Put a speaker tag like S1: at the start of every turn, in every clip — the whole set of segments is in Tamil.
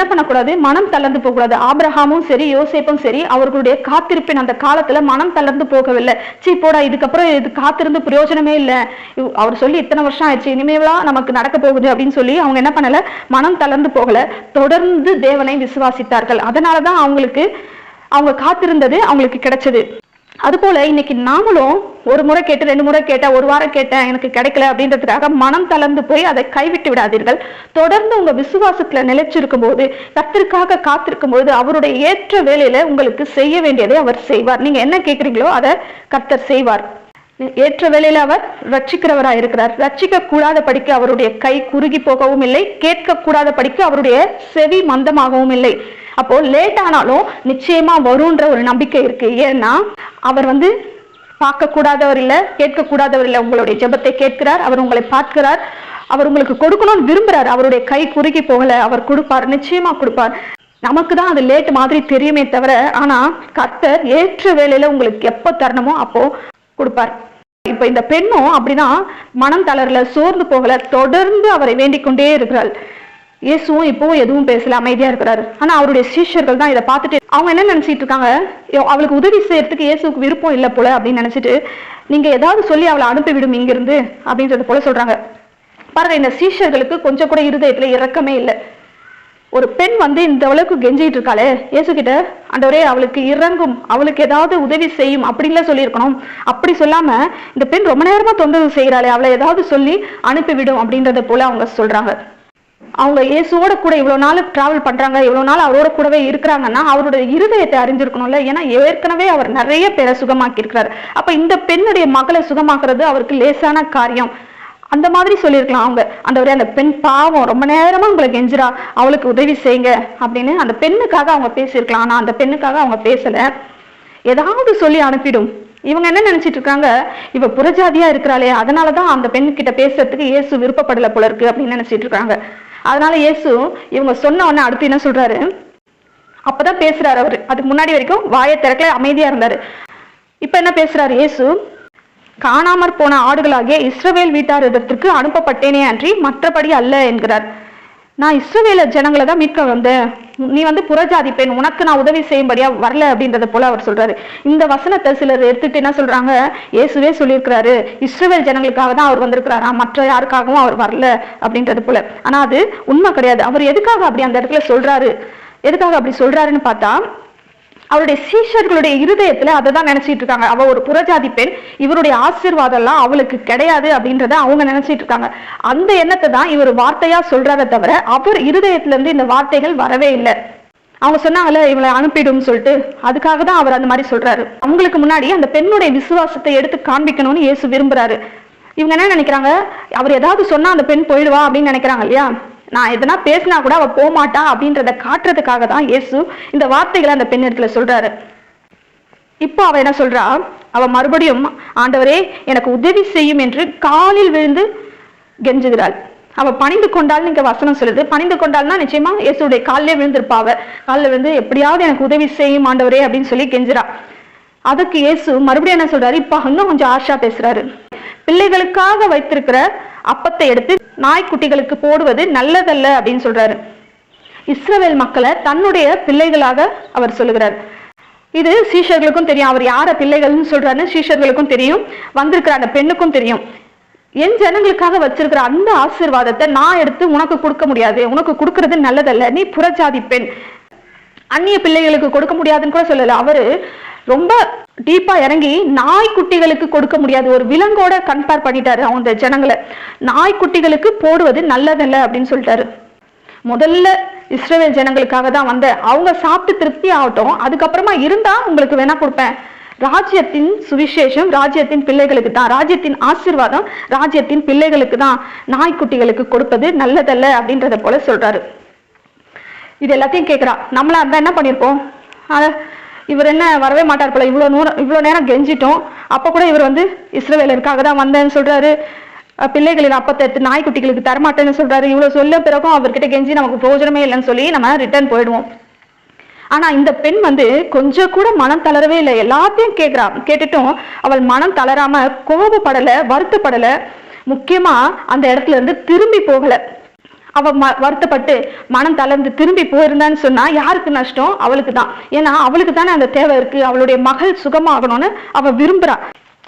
S1: என்ன பண்ணக்கூடாது? மனம் தளர்ந்து போகக்கூடாது. ஆபிரகாமும் சரி யோசேப்பும் சரி அவர்களுடைய காத்திருப்பின் அந்த காலத்துல மனம் தளர்ந்து போகவில்லை. சீ போடா இதுக்கப்புறம் இது காத்திருந்து பிரயோஜனமே இல்லை. அவர் சொல்லி இத்தனை வருஷம் ஆயிடுச்சு. இனிமேலாம் நமக்கு நடக்க போகுது அப்படின்னு சொல்லி அவங்க என்ன பண்ணல? மனம் தளர்ந்து போகல. தொடர்ந்து தேவனை விசுவாசித்தார்கள். அதனாலதான் அவங்களுக்கு அவங்க காத்திருந்தது அவங்களுக்கு கிடைச்சது. அதுபோல இன்னைக்கு நாமளும் ஒரு முறை கேட்டு ரெண்டு முறை கேட்டேன் ஒரு வாரம் கேட்டேன் எனக்கு கிடைக்கல அப்படின்றதுக்காக மனம் தளர்ந்து போய் அதை கைவிட்டு விடாதீர்கள். தொடர்ந்து உங்க விசுவாசத்துல நிலைச்சிருக்கும் போது கத்திற்காக காத்திருக்கும் போது அவருடைய ஏற்ற வேலையில உங்களுக்கு செய்ய வேண்டியதை அவர் செய்வார். நீங்க என்ன கேட்குறீங்களோ அதை கர்த்தர் செய்வார். ஏற்ற வேலையில அவர் ரட்சிக்கிறவராக இருக்கிறார். ரட்சிக்க கூடாத படிக்க அவருடைய கை குறுகி போகவும் இல்லை கேட்க கூடாத படிக்க அவருடைய செவி மந்தமாகவும் இல்லை. அப்போ லேட் ஆனாலும் நிச்சயமா வரும்ன்ற ஒரு நம்பிக்கை இருக்கு. ஏன்னா அவர் வந்து பார்க்கக்கூடாதவர் இல்லை இல்ல இல்லை உங்களுடைய ஜெபத்தை கேட்கிறார் அவர் உங்களை பார்க்கிறார் அவர் உங்களுக்கு கொடுக்கணும்னு விரும்புறார் அவருடைய கை குறுகி போகல அவர் கொடுப்பார் நிச்சயமா கொடுப்பார். நமக்கு தான் அது லேட் மாதிரி தெரியுமே தவிர ஆனா கர்த்தர் ஏற்ற வேலையில உங்களுக்கு எப்போ தரணுமோ அப்போ கொடுப்பார். இப்ப இந்த பெண்ணும் அப்படிதான் மனம் தளரல சோர்ந்து போகல தொடர்ந்து அவரை வேண்டிக் கொண்டே இருக்கிறாள். இயேசுவும் இப்பவும் எதுவும் பேசல அமைதியா இருக்கிறாரு. ஆனா அவருடைய சீஷர்கள் தான் இதை பார்த்துட்டு அவங்க என்ன நினைச்சிட்டு இருக்காங்க? அவளுக்கு உதவி செய்யறதுக்கு இயேசுக்கு விருப்பம் இல்ல போல அப்படின்னு நினைச்சிட்டு நீங்க ஏதாவது சொல்லி அவளை அனுப்பிவிடும் இங்கிருந்து அப்படின்றது போல சொல்றாங்க. பாருங்க இந்த சீஷர்களுக்கு கொஞ்சம் கூட இருதயத்துல இறக்கமே இல்லை. ஒரு பெண் வந்து இந்த அளவுக்கு கெஞ்சிட்டு இருக்காளே இயேசு கிட்ட ஆண்டவரே அவளுக்கு இறங்கும் அவளுக்கு ஏதாவது உதவி செய்யும் அப்படின்லாம் சொல்லியிருக்கணும். அப்படி சொல்லாம இந்த பெண் ரொம்ப நேரமா தொந்தரவு செய்கிறாளே அவளை ஏதாவது சொல்லி அனுப்பிவிடும் அப்படின்றத போல அவங்க சொல்றாங்க. அவங்க இயேசுவோட கூட இவ்வளவு நாள் டிராவல் பண்றாங்க இவ்வளோ நாள் அவரோட கூடவே இருக்கிறாங்கன்னா அவரோட இருதயத்தை அறிஞ்சிருக்கணும்ல. ஏன்னா ஏற்கனவே அவர் நிறைய பேரை சுகமாக்கி இருக்கிறாரு அப்ப இந்த பெண்ணுடைய மகளை சுகமாக்குறது அவருக்கு லேசான காரியம். அந்த மாதிரி சொல்லியிருக்கலாம் அவங்க. அந்த அந்த பெண் பாவம் ரொம்ப நேரமா உங்களை கெஞ்சிரா அவளுக்கு உதவி செய்யுங்க அப்படின்னு அந்த பெண்ணுக்காக அவங்க பேசியிருக்கலாம். ஆனா அந்த பெண்ணுக்காக அவங்க பேசல. ஏதாவது சொல்லி அனுப்பிடும். இவங்க என்ன நினைச்சிட்டு இருக்காங்க? இவ புறஜாதியா இருக்கிறாளே அதனாலதான் அந்த பெண் கிட்ட பேசுறதுக்கு இயேசு விருப்பப்படல போல இருக்கு அப்படின்னு நினைச்சிட்டு இருக்காங்க. அதனால இயேசு இவங்க சொன்ன உடனே அடுத்து என்ன சொல்றாரு? அப்பதான் பேசுறாரு அவரு. அதுக்கு முன்னாடி வரைக்கும் வாயை திறக்கல அமைதியா இருந்தாரு. இப்ப என்ன பேசுறாரு இயேசு? காணாமற் போன ஆடுகளாகிய இஸ்ரவேல் வீட்டார் இடத்திற்கு அனுப்பப்பட்டேனே அன்றி மற்றபடி அல்ல என்கிறார். நான் இஸ்ரவேல ஜனங்களை தான் மீட்க வந்தேன். நீ வந்து புறஜாதி பெண் உனக்கு நான் உதவி செய்யும்படியா வரல அப்படின்றத போல அவர் சொல்றாரு. இந்த வசனத்தை சிலர் எடுத்துட்டு என்ன சொல்றாங்க? இயேசுவே சொல்லியிருக்கிறாரு இஸ்ரவேல் ஜனங்களுக்காக தான் அவர் வந்திருக்கிறாரா? மற்ற யாருக்காகவும் அவர் வரல அப்படின்றது போல. ஆனா அது உண்மை கிடையாது. அவர் எதுக்காக அப்படி அந்த இடத்துல சொல்றாரு? எதுக்காக அப்படி சொல்றாருன்னு பார்த்தா அவருடைய சீஷர்களுடைய இருதயத்துல அதை தான் நினைச்சிட்டு இருக்காங்க. அவ ஒரு புறஜாதி பெண். இவருடைய ஆசீர்வாதம் எல்லாம் அவளுக்கு கிடையாது அப்படின்றத அவங்க நினைச்சிட்டு இருக்காங்க. அந்த எண்ணத்தை தான் இவர் வார்த்தையா சொல்றாரே தவிர அவர் இருதயத்துல இருந்து இந்த வார்த்தைகள் வரவே இல்லை. அவங்க சொன்னாங்கல்ல இவளை அனுப்பிடும் சொல்லிட்டு. அதுக்காக தான் அவர் அந்த மாதிரி சொல்றாரு. அவங்களுக்கு முன்னாடி அந்த பெண்ணுடைய விசுவாசத்தை எடுத்து காண்பிக்கணும்னு இயேசு விரும்புறாரு. இவங்க என்ன நினைக்கிறாங்க? அவர் ஏதாவது சொன்னா அந்த பெண் போயிடுவா அப்படின்னு நினைக்கிறாங்க இல்லையா? நான் எதனா பேசினா கூட அவ போகமாட்டா அப்படின்றத காட்டுறதுக்காக தான் இயேசு இந்த வார்த்தைகளை அந்த பெண் இடத்துல சொல்றாரு. இப்போ அவ என்ன சொல்றா? அவ மறுபடியும் ஆண்டவரே எனக்கு உதவி செய்யும் என்று காலில் விழுந்து கெஞ்சுகிறாள். அவ பணிந்து கொண்டால் நீங்க வசனம் சொல்லுது. பணிந்து கொண்டாள்னா நிச்சயமா இயேசுடைய காலிலே விழுந்திருப்பா அவ. காலில் விழுந்து எப்படியாவது எனக்கு உதவி செய்யும் ஆண்டவரே அப்படின்னு சொல்லி கெஞ்சுறா. அதுக்கு இயேசு மறுபடியும் என்ன சொல்றாரு? இப்ப இன்னும் கொஞ்சம் ஆஷா பேசுறாரு. பிள்ளைகளுக்காக வைத்திருக்கிற அப்பத்தை எடுத்து நாய்க்குட்டிகளுக்கு போடுவது நல்லதல்ல அப்படின்னு சொல்றாரு. இஸ்ரவேல் மக்களை தன்னுடைய பிள்ளைகளாக அவர் சொல்லுகிறார். இது சீஷர்களுக்கும் தெரியும். அவர் யார பிள்ளைகள்னு சொல்றாருன்னு சீஷர்களுக்கும் தெரியும். வந்திருக்கிற அந்த பெண்ணுக்கும் தெரியும். என் ஜனங்களுக்காக வச்சிருக்கிற அந்த ஆசீர்வாதத்தை நான் எடுத்து உனக்கு கொடுக்க முடியாது. உனக்கு கொடுக்கறது நல்லதல்ல. நீ புறஜாதி பெண். அந்நிய பிள்ளைகளுக்கு கொடுக்க முடியாதுன்னு கூட சொல்லல. அவரு ரொம்ப டீப்பா இறங்கி நாய்க்குட்டிகளுக்கு கொடுக்க முடியாது. ஒரு விலங்கோட கம்பேர் பண்ணிட்டாரு அவங்க ஜனங்களை. நாய்க்குட்டிகளுக்கு போடுவது நல்லதல்ல அப்படின்னு சொல்லிட்டாரு. முதல்ல இஸ்ரேல் ஜனங்களுக்காக தான் வந்தேன். அவங்க சாப்பிட்டு திருப்தி ஆகட்டும். அதுக்கப்புறமா இருந்தா உங்களுக்கு வேணா கொடுப்பேன். ராஜ்யத்தின் சுவிசேஷம் ராஜ்யத்தின் பிள்ளைகளுக்கு தான். ராஜ்யத்தின் ஆசீர்வாதம் ராஜ்யத்தின் பிள்ளைகளுக்கு தான் நாய்க்குட்டிகளுக்கு கொடுப்பது நல்லதல்ல அப்படின்றத போல சொல்றாரு. இது எல்லாத்தையும் கேட்குறா நம்மளா இருந்தா என்ன பண்ணியிருப்போம் அத இவர் என்ன வரவே மாட்டார் போல. இவ்வளோ நூறு இவ்வளோ நேரம் கெஞ்சிட்டோம். அப்போ கூட இவர் வந்து இஸ்ரவேலருக்காக தான் வந்தேன்னு சொல்கிறாரு பிள்ளைகளின் அப்பத்தை எடுத்து நாய்க்குட்டிகளுக்கு தரமாட்டேன்னு சொல்கிறாரு இவ்வளோ சொல்ல பிறகும் அவர்கிட்ட கெஞ்சி நமக்கு பிரயோஜனமே இல்லைன்னு சொல்லி நம்ம ரிட்டர்ன் போயிடுவோம். ஆனால் இந்த பெண் வந்து கொஞ்சம் கூட மனம் தளரவே இல்லை. எல்லாத்தையும் கேட்குறா கேட்டுட்டும் அவள் மனம் தளராமல் கோபப்படலை வருத்தப்படலை. முக்கியமாக அந்த இடத்துல இருந்து திரும்பி போகலை. அவ ம- வருத்தப்பட்டு மனம் தளர்ந்து திரும்பி போயிருந்தான்னு சொன்னா யாருக்கு நஷ்டம்? அவளுக்கு தான். ஏன்னா அவளுக்கு தானே அந்த தேவை இருக்கு. அவளுடைய மகள் சுகமாகணும்னு அவ விரும்புறா.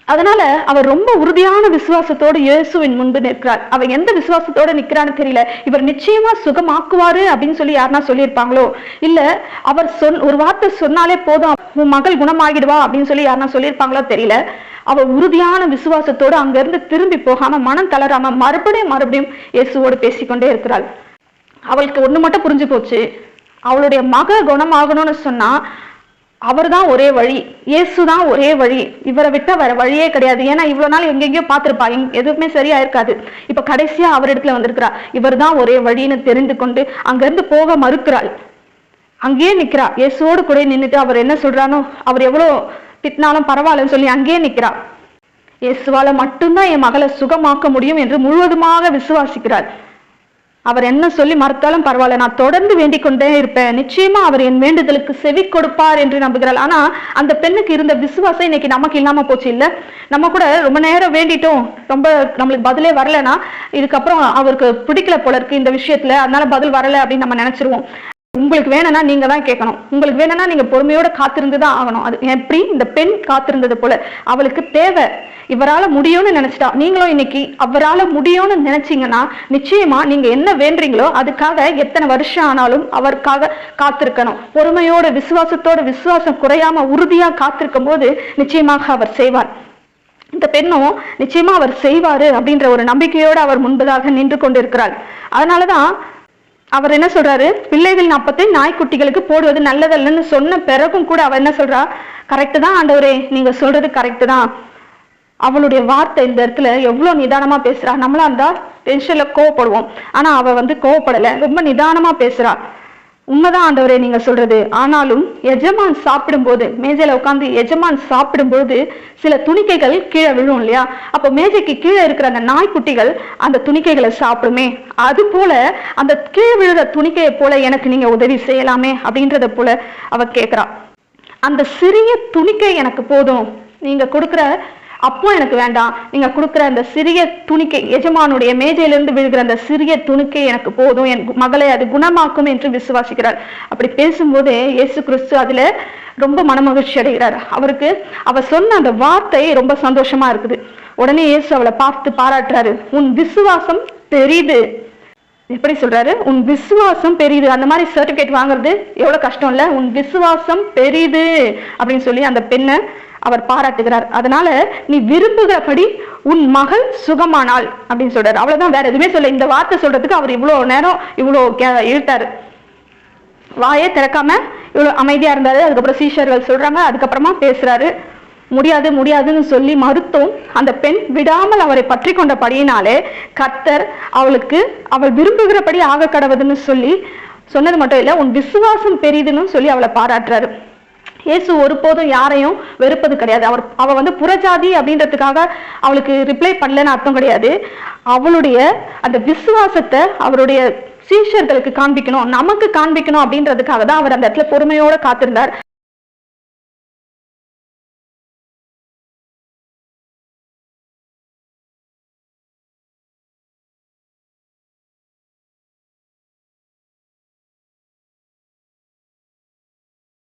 S1: அதனால அவர் ரொம்ப உறுதியான விசுவாசத்தோடு இயேசுவின் முன்பு நிற்கிறார் அவர் எந்த விசுவாசத்தோட நிக்கிறான்னு தெரியல. இவர் நிச்சயமா சுகமாக்குவாரு அப்படின்னு சொல்லி யாருன்னா சொல்லியிருப்பாங்களோ? இல்ல அவர் சொன் ஒரு வார்த்தை சொன்னாலே போதும் உன் மகள் குணமாகிடுவா அப்படின்னு சொல்லி யாருன்னா சொல்லியிருப்பாங்களோ தெரியல. அவ உறுதியான விசுவாசத்தோடு அங்கிருந்து திரும்பி போகாம மனம் தளராம மறுபடியும் மறுபடியும் இயேசுவோடு பேசிக்கொண்டே இருக்கிறாள். அவளுக்கு ஒண்ணு மட்டும் புரிஞ்சு போச்சு. அவளுடைய மக குணமாகணும்னு சொன்னா அவர் தான் ஒரே வழி இயேசு தான் ஒரே வழி. இவரை விட்ட வேற வழியே கிடையாது. ஏன்னா இவ்வளவு நாள் எங்கெங்கயோ பார்த்திருப்பா. எதுவுமே சரியா இருக்காது இப்ப கடைசியா அவர் இடத்துல வந்திருக்கிறா. இவர்தான் ஒரே வழின்னு தெரிந்து கொண்டு அங்கிருந்து போக மறுக்கிறாள். அங்கேயே நிக்கிறா. இயேசுவோடு கூட நின்னுட்டு அவர் என்ன சொல்றானோ அவர் எவ்வளவு திட்டினாலும் பரவாயில்லன்னு சொல்லி அங்கேயே நிற்கிறாள் இயேசுவால மட்டும்தான் என் மகளை சுகமாக்க முடியும் என்று முழுவதுமாக விசுவாசிக்கிறாள். அவர் என்ன சொல்லி மறுத்தாலும் பரவாயில்ல நான் தொடர்ந்து வேண்டிக் கொண்டே இருப்பேன். நிச்சயமா அவர் என் வேண்டுதலுக்கு செவி கொடுப்பார் என்று நம்புகிறாள். ஆனா அந்த பெண்ணுக்கு இருந்த விசுவாசம் இன்னைக்கு நமக்கு இல்லாம போச்சு இல்ல? நம்ம கூட ரொம்ப நேரம் வேண்டிட்டோம். ரொம்ப நம்மளுக்கு பதிலே வரலன்னா இதுக்கப்புறம் அவருக்கு பிடிக்கல போல இருக்கு இந்த விஷயத்துல. அதனால பதில் வரல அப்படின்னு நம்ம நினைச்சிருவோம். உங்களுக்கு வேணும்னா நீங்க தான் கேட்கணும். உங்களுக்கு வேணும்னா நீங்க பொறுமையோட காத்திருந்து தான் ஆகணும். அது எப்படி இந்த பெண் காத்திருந்தது போல. அவளுக்கு தேவை. இவரால முடியும்னு நினைச்சிட்டா நீங்களும் இன்னைக்கு அவரால முடியும்னு நினைச்சீங்கன்னா நிச்சயமா நீங்க என்ன வேண்டுறீங்களோ அதுக்காக எத்தனை வருஷம் ஆனாலும் அவருக்காக காத்திருக்கணும். பொறுமையோட விசுவாசத்தோட விசுவாசம் குறையாம உறுதியா காத்திருக்கும் போது நிச்சயமாக அவர் செய்வார். இந்த பெண்ணும் நிச்சயமா அவர் செய்வாரு அப்படின்ற ஒரு நம்பிக்கையோட அவர் முன்பதாக நின்று கொண்டிருக்கிறாள். அதனாலதான் அவர் என்ன சொல்றாரு? பிள்ளைகளின் அப்பத்தை நாய்க்குட்டிகளுக்கு போடுவது நல்லதல்லன்னு சொன்ன பிறகும் கூட அவர் என்ன சொல்றா? கரெக்டு தான் ஆண்டவரே நீங்க சொல்றது கரெக்டு தான். அவளுடைய வார்த்தை இந்த இடத்துல எவ்வளவு நிதானமா பேசுறா? நம்மளா இருந்தா டென்ஷன்ல கோவப்படுவோம். ஆனா அவ வந்து கோவப்படல. ரொம்ப நிதானமா பேசுறா. உண்மைதான் ஆண்டவரே நீங்க சொல்றது. ஆனாலும் எஜமான் சாப்பிடும்போது மேஜையில உட்கார்ந்து எஜமான் சாப்பிடும்போது சில துணிக்கைகள் கீழே விழும் இல்லையா? அப்போ மேஜைக்கு கீழே இருக்கிற அந்த நாய்க்குட்டிகள் அந்த துணிக்கைகளை சாப்பிடுமே. அது போல அந்த கீழே விழுற துணிக்கையை போல எனக்கு நீங்க உதவி செய்யலாமே அப்படின்றத போல அவ கேக்குறா அந்த சிறிய துணிக்கை எனக்கு போதும். நீங்க கொடுக்குற அப்போ எனக்கு வேண்டாம். நீங்க கொடுக்குற அந்த சிறிய துணிக்கை எஜமானுடைய மேஜையிலிருந்து விழுகிற அந்த சிறிய துணிக்கை எனக்கு போதும். என் மகளை அது குணமாக்கும் என்று விசுவாசிக்கிறார். அப்படி பேசும்போது இயேசு கிறிஸ்து அதுல ரொம்ப மனமகிழ்ச்சி அடைகிறார். அவருக்கு அவ சொன்ன அந்த வார்த்தை ரொம்ப சந்தோஷமா இருக்குது. உடனே இயேசு அவளை பார்த்து பாராட்டுறாரு. உன் விசுவாசம் பெரிது. எப்படி சொல்றாரு? உன் விசுவாசம் பெரியது அந்த மாதிரி சர்டிபிகேட் வாங்குறது எவ்வளவு கஷ்டம் இல்ல? உன் விசுவாசம் பெரியது அப்படின்னு சொல்லி அந்த பெண்ணை அவர் பாராட்டுகிறார். அதனால நீ விரும்புகிறபடி உன் மகள் சுகமானாள் அப்படின்னு சொல்றாரு. அவ்வளவுதான் வேற எதுவுமே சொல்ல இந்த வார்த்தை சொல்றதுக்கு அவர் இவ்வளவு நேரம் இவ்வளவு கே- இழுத்தாரு. வாயே திறக்காம இவ்வளவு அமைதியா இருந்தாரு. அதுக்கப்புறம் சீஷர்கள் சொல்றாங்க. அதுக்கப்புறமா பேசுறாரு. முடியாது முடியாதுன்னு சொல்லி மறுத்தும் அந்த பெண் விடாமல் அவரை பற்றி கொண்டபடியினாலே கர்த்தர் அவளுக்கு அவள் விரும்புகிறபடி ஆக கடவுதுன்னு சொல்லி சொன்னது மட்டும் இல்லை உன் விசுவாசம் பெரியதுன்னு சொல்லி அவளை பாராட்டுறாரு. இயேசு ஒருபோதும் யாரையும் வெறுப்பது கிடையாது. அவர் அவ வந்து புறஜாதி அப்படின்றதுக்காக அவளுக்கு ரிப்ளை பண்ணலன்னு அர்த்தம் கிடையாது. அவளுடைய அந்த விசுவாசத்தை அவருடைய சீஷர்களுக்கு காண்பிக்கணும் நமக்கு காண்பிக்கணும் அப்படின்றதுக்காக தான் அவர் அந்த இடத்துல பொறுமையோட காத்திருந்தார்.